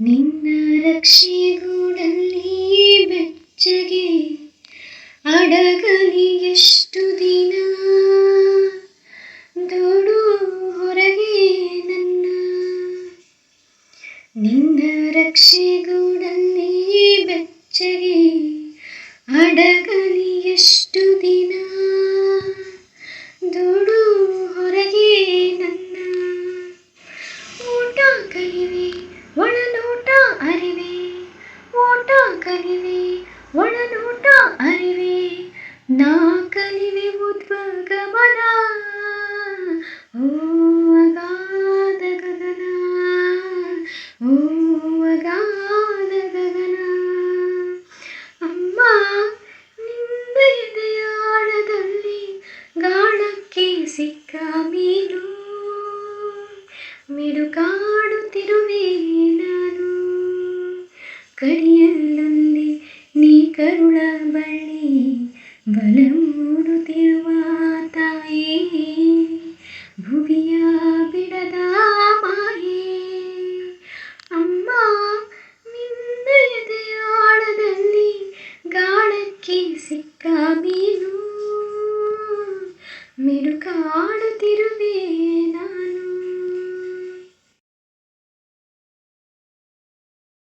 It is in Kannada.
ನಿನ್ನ ರಕ್ಷೆಗೂಡಲ್ಲಿ ಬೆಚ್ಚಗೆ ಅಡಗಲಿ ಎಷ್ಟು ದಿನ ದೂಡು ಹೊರಗೆ ನನ್ನ ನಿನ್ನ ರಕ್ಷೆಗೂಡಲ್ಲಿ ಬೆಚ್ಚಗೆ ಅಡಗಲಿ ಎಷ್ಟು ದಿನ ದೂಡು ಹೊರಗೆ ನನ್ನ ಊಟ ಕಲಿವೆ ಒಳನೋಟ ಅರಿವೆ ಓಟ ಕಲಿವೆ, ಒಳನೋಟ ಅರಿವೆ ನಾ ಕಲಿವೆ ಉದ್ವಗಮನ ಓ ಅಗಾಧ ಗಗನ ಓ ಗಗನ ಅಮ್ಮ ನಿನ್ನ ಎದೆಯಾಳದಲ್ಲಿ ಗಾಳಕ್ಕೆ ಸಿಕ್ಕ ಮೀನು. ಮಿಡುಕಾಡುತ್ತಿರುವೆ ನಾನು. ಕರಿಯ ಕರುಳ ಬಳ್ಳಿ, ಬಲ ಮೂಡುತ್ತಿರುವ ತಾಯೇ ಭುವಿಯ ಬಿಡದ ಮಾಯೆ. ಅಮ್ಮ ನಿನ್ನ ಎದೆಯಾಳದಲ್ಲಿ ಗಾಳಕ್ಕೆ ಸಿಕ್ಕ ಮೀನು ಮಿಡುಕಾಡುತ್ತಿರುವೆ